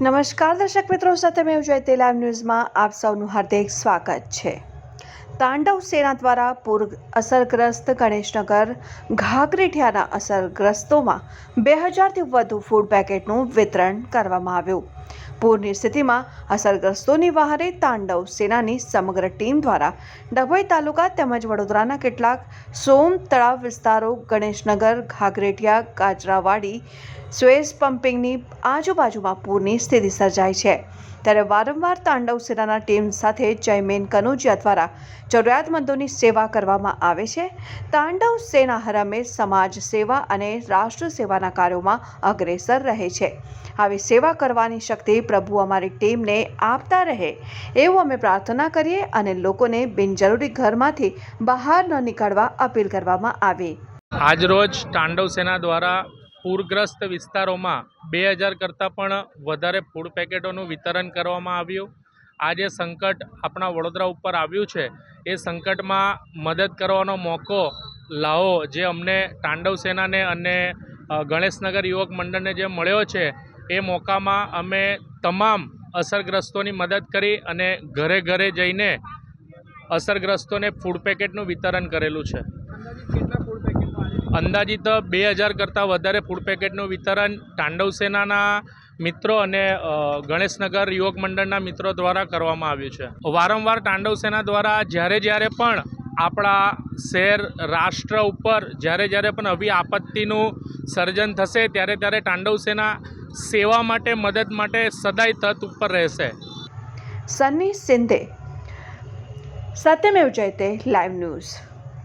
નમસ્કાર દર્શક મિત્રો, સાથે મેં જયતે લાઈવ ન્યૂઝમાં આપ સૌનું હાર્દિક સ્વાગત છે. તાંડવ સેના દ્વારા પૂર અસરગ્રસ્ત ગણેશનગર, ઘાઘરેઠિયાના અસરગ્રસ્તોમાં બે હજારથી વધુ ફૂડ પેકેટનું વિતરણ કરવામાં આવ્યું. પૂરની સ્થિતિમાં અસરગ્રસ્તોની વહારે તાંડવ સેનાની સમગ્ર ટીમ દ્વારા ડભોઈ તાલુકા તેમજ વડોદરાના કેટલાક સોમ તળાવ વિસ્તારો, ગણેશનગર ઘાઘરેટિયા ગાજરાવાડી સ્વેસ પમ્પિંગની આજુબાજુમાં પૂરની સ્થિતિ સર્જાઈ છે. ત્યારે વારંવાર તાંડવ સેનાના ટીમ સાથે જયમેન કનોજિયા દ્વારા જરૂરિયાતમંદોની સેવા કરવામાં આવે છે. તાંડવ સેના હરમે સમાજ સેવા અને રાષ્ટ્ર સેવાના કાર્યોમાં અગ્રેસર રહે છે. આવી સેવા કરવાની શક્તિ પ્રભુ અમારી ટીમને આપતા રહે એવું અમે પ્રાર્થના કરીએ અને લોકોને બિનજરૂરી ઘરમાંથી બહાર ન નીકળવા અપીલ કરવામાં આવી. આજરોજ તાંડવ સેના દ્વારા પૂરગ્રસ્ત વિસ્તારોમાં બે હજાર કરતાં પણ વધારે ફૂડ પેકેટોનું વિતરણ કરવામાં આવ્યું. આ જે સંકટ આપણા વડોદરા ઉપર આવ્યું છે, એ સંકટમાં મદદ કરવાનો મોકો લાવો જે અમને તાંડવ સેનાને અને ગણેશનગર યુવક મંડળને જે મળ્યો છે, એ મોકામાં અમે તમામ અસરગ્રસ્તોની મદદ કરી અને ઘરે ઘરે જઈને અસરગ્રસ્તોને ફૂડ પેકેટનું વિતરણ કરેલું છે. અંદાજિત બે હજાર કરતાં વધારે ફૂડ પેકેટનું વિતરણ તાંડવ સેનાના મિત્રો અને ગણેશનગર યુવક મંડળના મિત્રો દ્વારા કરવામાં આવ્યું છે. વારંવાર તાંડવ સેના દ્વારા જ્યારે જ્યારે પણ આપણા શહેર રાષ્ટ્ર ઉપર જ્યારે જ્યારે પણ આવી આપત્તિનું સર્જન થશે ત્યારે ત્યારે તાંડવ સેના સેવા માટે મદદ માટે સદાય તત ઉપર રહેશે. Sunny Sindhe Satyameva Jayate live news.